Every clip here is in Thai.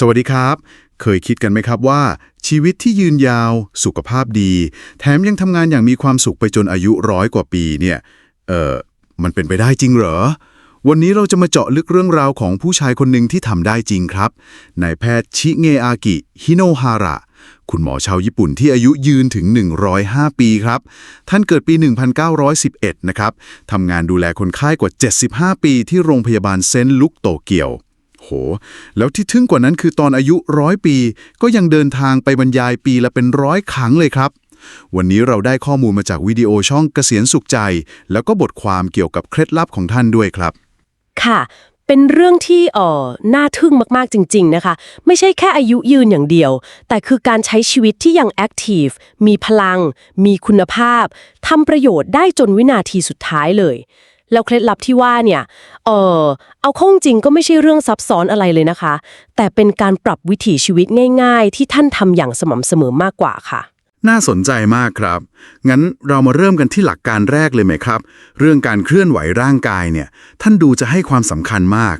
สวัสดีครับ เคยคิดกันไหมครับว่า ชีวิตที่ยืนยาว สุขภาพดี แถมยังทำงานอย่างมีความสุขไปจนอายุร้อยกว่าปีเนี่ยเออมันเป็นไปได้จริงเหรอ วันนี้เราจะมาเจาะลึกเรื่องราวของผู้ชายคนหนึ่งที่ทำได้จริงครับนายแพทย์ชิเงอากิฮิโนฮาระคุณหมอชาวญี่ปุ่นที่อายุยืนถึง 105 ปีครับ ท่านเกิดปี 1911 นะครับทำงานดูแลคนไข้กว่า 75 ปีที่โรงพยาบาลเซนต์ลุกโตเกียว โห แล้วที่ทึ่งกว่านั้นคือตอนอายุร้อยปี ก็ยังเดินทางไปบรรยายปีละเป็นร้อยครั้งเลยครับ วันนี้เราได้ข้อมูลมาจากวิดีโอช่องเกษียณสุขใจ แล้วก็บทความเกี่ยวกับเคล็ดลับของท่านด้วยครับ ค่ะ เป็นเรื่องที่เอ่อน่าทึ่งมากๆจริง ๆนะคะ ไม่ใช่แค่อายุยืนอย่างเดียว แต่คือการใช้ชีวิตที่ยังแอคทีฟมีพลัง มีคุณภาพทำประโยชน์ได้จนวินาทีสุดท้ายเลย แล้วเคล็ดลับที่ว่าเนี่ย เออเอาข้าจริงก็ไม่ใช่เรื่องซับซ้อนอะไรเลยนะคะ แต่เป็นการปรับวิถีชีวิตง่าย ๆ ที่ท่านทำอย่างสม่ำเสมอมากกว่าค่ะ น่าสนใจมากครับ งั้นเรามาเริ่มกันที่หลักการแรกเลยไหมครับ เรื่องการเคลื่อนไหวร่างกายเนี่ย ท่านดูจะให้ความสำคัญมาก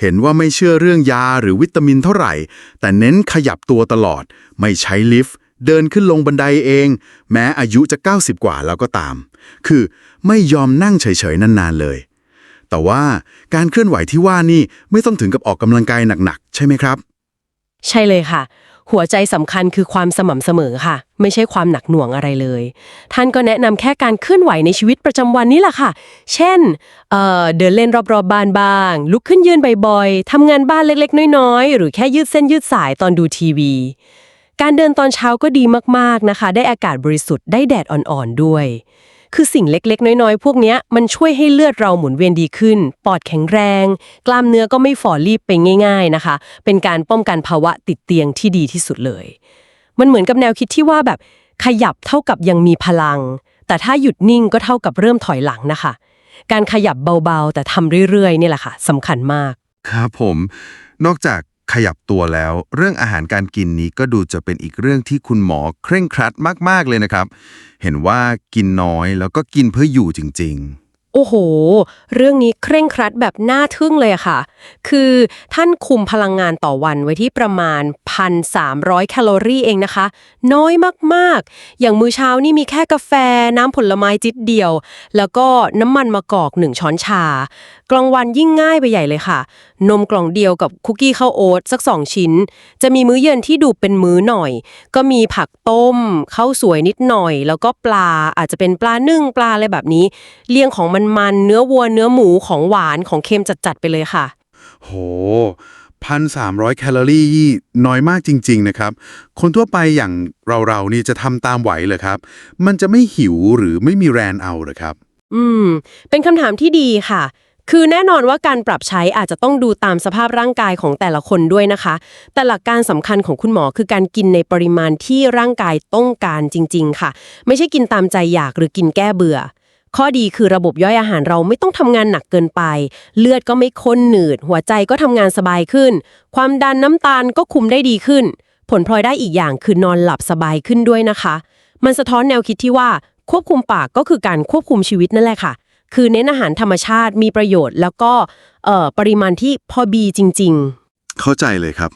เห็นว่าไม่เชื่อเรื่องยาหรือวิตามินเท่าไหร่ แต่เน้นขยับตัวตลอด ไม่ใช้ลิฟต์ เดินขึ้นลงบันไดเอง แม้อายุจะ 90 กว่าแล้วก็ตาม คือไม่ยอมนั่งเฉยๆนานๆเลย แต่ว่าการเคลื่อนไหวที่ว่านี่ไม่ต้องถึงกับออกกำลังกายหนักๆ ใช่ไหมครับ ใช่เลยค่ะ หัวใจสำคัญคือความสม่ำเสมอค่ะ ไม่ใช่ความหนักหน่วงอะไรเลย ท่านก็แนะนำแค่การเคลื่อนไหวในชีวิตประจำวันนี่แหละค่ะ เช่นเเดินเล่นรอบๆบ้านบ้าง ลุกขึ้นยืนบ่อยๆทำงานบ้านเล็กๆ น้อยๆ หรือแค่ยืดเส้นยืดสายตอนดูทีวี การเดินตอนเช้าก็ดีมากๆนะคะ ได้อากาศบริสุทธิ์ได้แดดอ่อนๆด้วย คือสิ่งเล็กๆ น้อยๆ พวกนี้มันช่วยให้เลือดเราหมุนเวียนดีขึ้น ปอดแข็งแรง กล้ามเนื้อก็ไม่ฝ่อรีบไปง่าย ๆนะคะ เป็นการป้องกันภาวะติดเตียงที่ดีที่สุดเลย มันเหมือนกับแนวคิดที่ว่าแบบขยับเท่ากับยังมีพลัง แต่ถ้าหยุดนิ่งก็เท่ากับเริ่มถอยหลังนะคะ การขยับเบาๆ แต่ทำเรื่อยๆนี่แหละค่ะสำคัญมาก ครับผม นอกจาก ขยับตัวแล้ว เรื่องอาหารการกินนี้ก็ดูจะเป็นอีกเรื่องที่คุณหมอเคร่งครัดมาก ๆ เลยนะครับ เห็นว่ากินน้อยแล้วก็กินเพื่ออยู่จริง ๆ โอ้โห เรื่องนี้เคร่งครัดแบบน่าทึ่งเลยอะค่ะ คือท่านคุมพลังงานต่อวันไว้ที่ประมาณ 1,300 แคลอรี่เองนะคะ น้อยมากๆ อย่างมื้อเช้านี่มีแค่กาแฟน้ำผลไม้จิตเดียว แล้วก็น้ำมันมะกอกหนึ่งช้อนชา กลางวันยิ่งง่ายไปใหญ่เลยค่ะ นมกล่องเดียวกับคุกกี้ข้าวโอ๊ตสักสองชิ้น จะมีมื้อเย็นที่ดูเป็นมื้อหน่อย ก็มีผักต้มข้าวสวยนิดหน่อย แล้วก็ปลาอาจจะเป็นปลานึ่งปลาอะไรแบบนี้ เลี่ยงของมันๆเนื้อวัวเนื้อหมูของหวานของเค็มจัดๆไปเลยค่ะๆโหพันสามร้อยแคลอรี่น้อยมากจริง ๆ นะครับ คนทั่วไปอย่างเราๆนี่จะทำตามไหวเหรอครับ มันจะไม่หิวหรือไม่มีแรงเอาเหรอครับ อืม เป็นคำถามที่ดีค่ะ คือแน่นอนว่าการปรับใช้อาจจะต้องดูตามสภาพร่างกายของแต่ละคนด้วยนะคะ แต่หลักการสำคัญของคุณหมอคือการกินในปริมาณที่ร่างกายต้องการจริง ๆ ค่ะ ไม่ใช่กินตามใจอยากหรือกินแก้เบื่อ ข้อดีคือระบบย่อยอาหารเราไม่ต้องทำงานหนักเกินไป เลือดก็ไม่ข้นหนืด หัวใจก็ทำงานสบายขึ้น ความดันน้ำตาลก็คุมได้ดีขึ้น ผลพลอยได้อีกอย่างคือนอนหลับสบายขึ้นด้วยนะคะ มันสะท้อนแนวคิดที่ว่าควบคุมปากก็คือการควบคุมชีวิตนั่นแหละค่ะ คือเน้นอาหารธรรมชาติมีประโยชน์ แล้วก็เอ่อปริมาณที่พอบีจริง ๆ เข้าใจเลยครับ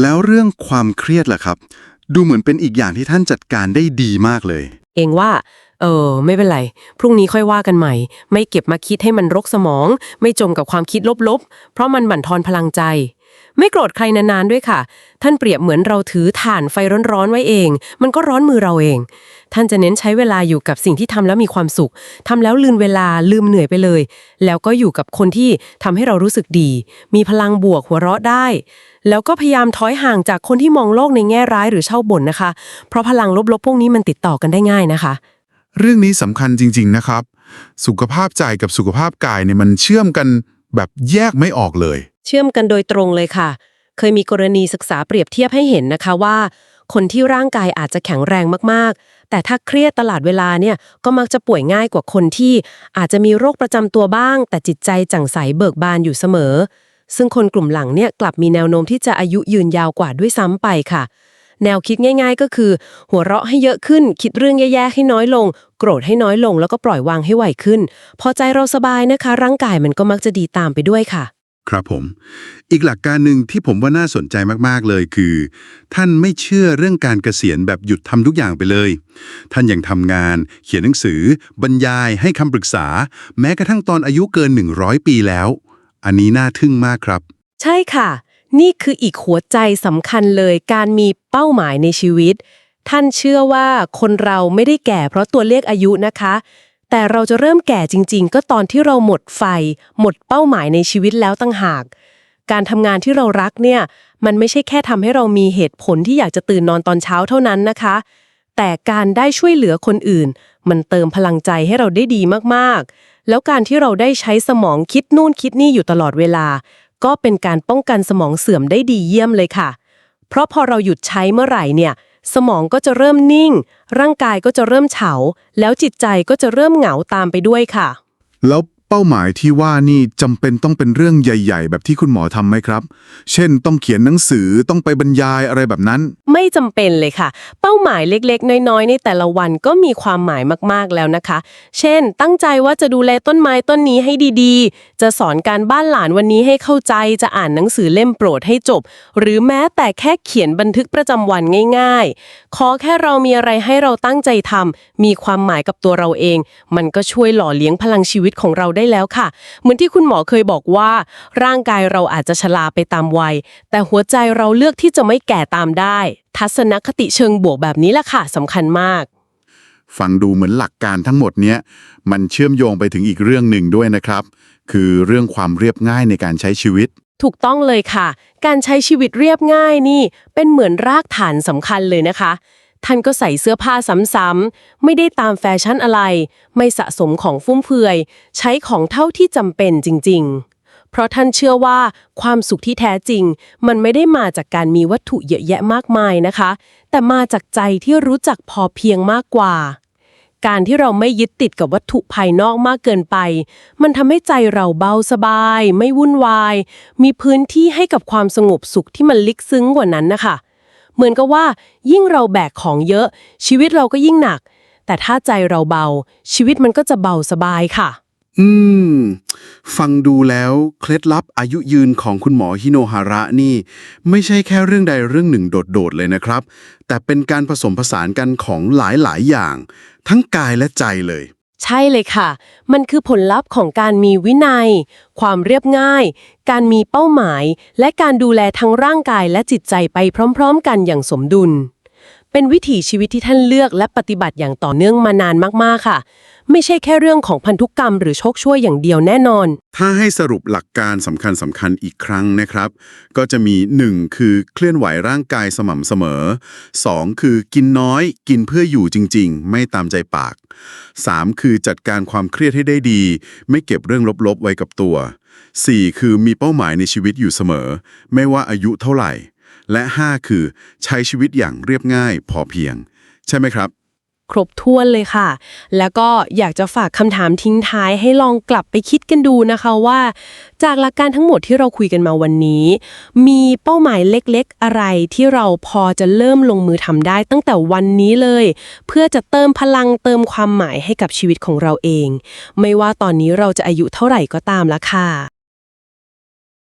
แล้วเรื่องความเครียดล่ะครับ ดูเหมือนเป็นอีกอย่างที่ท่านจัดการได้ดีมากเลย เองว่า เออ ไม่เป็นไร พรุ่งนี้ค่อยว่ากันใหม่ ไม่เก็บมาคิดให้มันรกสมอง ไม่จมกับความคิดลบๆ เพราะมันบั่นทอนพลังใจ ไม่โกรธใครนานๆด้วยค่ะ ท่านเปรียบเหมือนเราถือถ่านไฟร้อนๆไว้เอง มันก็ร้อนมือเราเอง ท่านจะเน้นใช้เวลาอยู่กับสิ่งที่ทำแล้วมีความสุขทำแล้วลืมเวลาลืมเหนื่อยไปเลย แล้วก็อยู่กับคนที่ทำให้เรารู้สึกดี มีพลังบวกหัวเราะได้ แล้วก็พยายามถอยห่างจากคนที่มองโลกในแง่ร้ายหรือเช่าบ่นนะคะ เพราะพลังลบๆพวกนี้มันติดต่อกันได้ง่ายนะคะ เรื่องนี้สำคัญจริง ๆนะครับ สุขภาพใจกับสุขภาพกายเนี่ยมันเชื่อมกันแบบแยกไม่ออกเลย เชื่อมกันโดยตรงเลยค่ะ เคยมีกรณีศึกษาเปรียบเทียบให้เห็นนะคะว่า คนที่ร่างกายอาจจะแข็งแรงมากๆ แต่ถ้าเครียดตลาดเวลาเนี่ยก็มักจะป่วยง่ายกว่าคนที่อาจจะมีโรคประจำตัวบ้าง แต่จิตใจแจ่างใสเบิกบานอยู่เสมอ ซึ่งคนกลุ่มหลังเนี่ยกลับมีแนวโน้มที่จะอายุยืนยาวกว่าด้วยซ้ำไปค่ะแนวคิดง่ายๆ ก็คือ หัวเราะให้เยอะขึ้น คิดเรื่องแย่ๆให้น้อยลง โกรธให้น้อยลงแล้วก็ปล่อยวางให้ไหวขึ้น พอใจเราสบายนะคะ ร่างกายมันก็มักจะดีตามไปด้วยค่ะ ครับผม อีกหลักการหนึ่งที่ผมว่าน่าสนใจมากๆเลยคือ ท่านไม่เชื่อเรื่องการเกษียณแบบหยุดทำทุกอย่างไปเลย ท่านยังทำงาน เขียนหนังสือ บรรยาย ให้คำปรึกษา แม้กระทั่งตอนอายุเกิน 100 ปีแล้ว อันนี้น่าทึ่งมากครับ ใช่ค่ะ นี่คืออีกหัวใจสำคัญเลยการมีเป้าหมายในชีวิต ท่านเชื่อว่าคนเราไม่ได้แก่เพราะตัวเลขอายุนะคะ แต่เราจะเริ่มแก่จริง ๆ ก็ตอนที่เราหมดไฟ หมดเป้าหมายในชีวิตแล้วตั้งหาก การทำงานที่เรารักเนี่ย มันไม่ใช่แค่ทำให้เรามีเหตุผลที่อยากจะตื่นนอนตอนเช้าเท่านั้นนะคะ แต่การได้ช่วยเหลือคนอื่น มันเติมพลังใจให้เราได้ดีมากๆ แล้วการที่เราได้ใช้สมองคิดนู่นคิดนี่อยู่ตลอดเวลา ก็เป็นการป้องกันสมองเสื่อมได้ดีเยี่ยมเลยค่ะ เพราะพอเราหยุดใช้เมื่อไหร่เนี่ย สมองก็จะเริ่มนิ่ง ร่างกายก็จะเริ่มเฉา แล้วจิตใจก็จะเริ่มเหงาตามไปด้วยค่ะ แล้ว เป้าหมายที่ว่านี่จำเป็นต้องเป็นเรื่องใหญ่ ๆ แบบที่คุณหมอทำไหมครับ เช่นต้องเขียนหนังสือต้องไปบรรยายอะไรแบบนั้น ไม่จำเป็นเลยค่ะ เป้าหมายเล็กๆ น้อยๆ ในแต่ละวันก็มีความหมายมากๆแล้วนะคะ เช่น ตั้งใจว่าจะดูแลต้นไม้ต้นนี้ให้ดีๆ จะสอนการบ้านหลานวันนี้ให้เข้าใจจะอ่านหนังสือเล่มโปรดให้จบ หรือแม้แต่แค่เขียนบันทึกประจำวันง่าย ๆ ขอแค่เรามีอะไรให้เราตั้งใจทำมีความหมายกับตัวเราเอง มันก็ช่วยหล่อเลี้ยงพลังชีวิตของเราได้แล้วค่ะ เหมือนที่คุณหมอเคยบอกว่า ร่างกายเราอาจจะชราไปตามวัย แต่หัวใจเราเลือกที่จะไม่แก่ตามได้ ทัศนคติเชิงบวกแบบนี้แหละค่ะสำคัญมาก ฟังดูเหมือนหลักการทั้งหมดเนี้ยมันเชื่อมโยงไปถึงอีกเรื่องหนึ่งด้วยนะครับ คือเรื่องความเรียบง่ายในการใช้ชีวิต ถูกต้องเลยค่ะ การใช้ชีวิตเรียบง่ายนี่ เป็นเหมือนรากฐานสำคัญเลยนะคะ ท่านก็ใส่เสื้อผ้าซ้ำๆไม่ได้ตามแฟชั่นอะไร ไม่สะสมของฟุ่มเฟือย ใช้ของเท่าที่จำเป็นจริง ๆ เพราะท่านเชื่อว่าความสุขที่แท้จริง มันไม่ได้มาจากการมีวัตถุเยอะแยะมากมายนะคะ แต่มาจากใจที่รู้จักพอเพียงมากกว่า การที่เราไม่ยึดติดกับวัตถุภายนอกมากเกินไป มันทำให้ใจเราเบาสบาย ไม่วุ่นวาย มีพื้นที่ให้กับความสงบสุขที่มันลึกซึ้งกว่านั้นนะคะ เหมือนกับว่า ยิ่งเราแบกของเยอะ ชีวิตเราก็ยิ่งหนัก แต่ถ้าใจเราเบา ชีวิตมันก็จะเบาสบายค่ะ อืม ฟังดูแล้วเคล็ดลับอายุยืนของคุณหมอฮิโนฮาระนี่ ไม่ใช่แค่เรื่องใดเรื่องหนึ่งโดด ๆ เลยนะครับ แต่เป็นการผสมผสานกันของหลายๆ อย่าง ทั้งกายและใจเลย ใช่เลยค่ะ มันคือผลลัพธ์ของการมีวินัย ความเรียบง่าย การมีเป้าหมาย และการดูแลทั้งร่างกายและจิตใจไปพร้อม ๆ กันอย่างสมดุล เป็นวิถีชีวิตที่ท่านเลือกและปฏิบัติอย่างต่อเนื่องมานานมากๆค่ะ ไม่ใช่แค่เรื่องของพันธุกรรมหรือโชคช่วยอย่างเดียวแน่นอน ถ้าให้สรุปหลักการสำคัญสำคัญอีกครั้งนะครับ ก็จะมี 1. คือเคลื่อนไหวร่างกายสม่ำเสมอ 2. คือกินน้อย กินเพื่ออยู่จริง ๆ ไม่ตามใจปาก 3. คือจัดการความเครียดให้ได้ดี ไม่เก็บเรื่องลบๆไว้กับตัว 4. คือมีเป้าหมายในชีวิตอยู่เสมอ ไม่ว่าอายุเท่าไหร่ และ 5 คือใช้ชีวิตอย่างเรียบง่ายพอเพียง ใช่ไหมครับ ครบถ้วนเลยค่ะ แล้วก็อยากจะฝากคำถามทิ้งท้ายให้ลองกลับไปคิดกันดูนะคะว่า จากหลักการทั้งหมดที่เราคุยกันมาวันนี้ มีเป้าหมายเล็กๆ อะไรที่เราพอจะเริ่มลงมือทำได้ตั้งแต่วันนี้เลย เพื่อจะเติมพลังเติมความหมายให้กับชีวิตของเราเอง ไม่ว่าตอนนี้เราจะอายุเท่าไหร่ก็ตามละค่ะ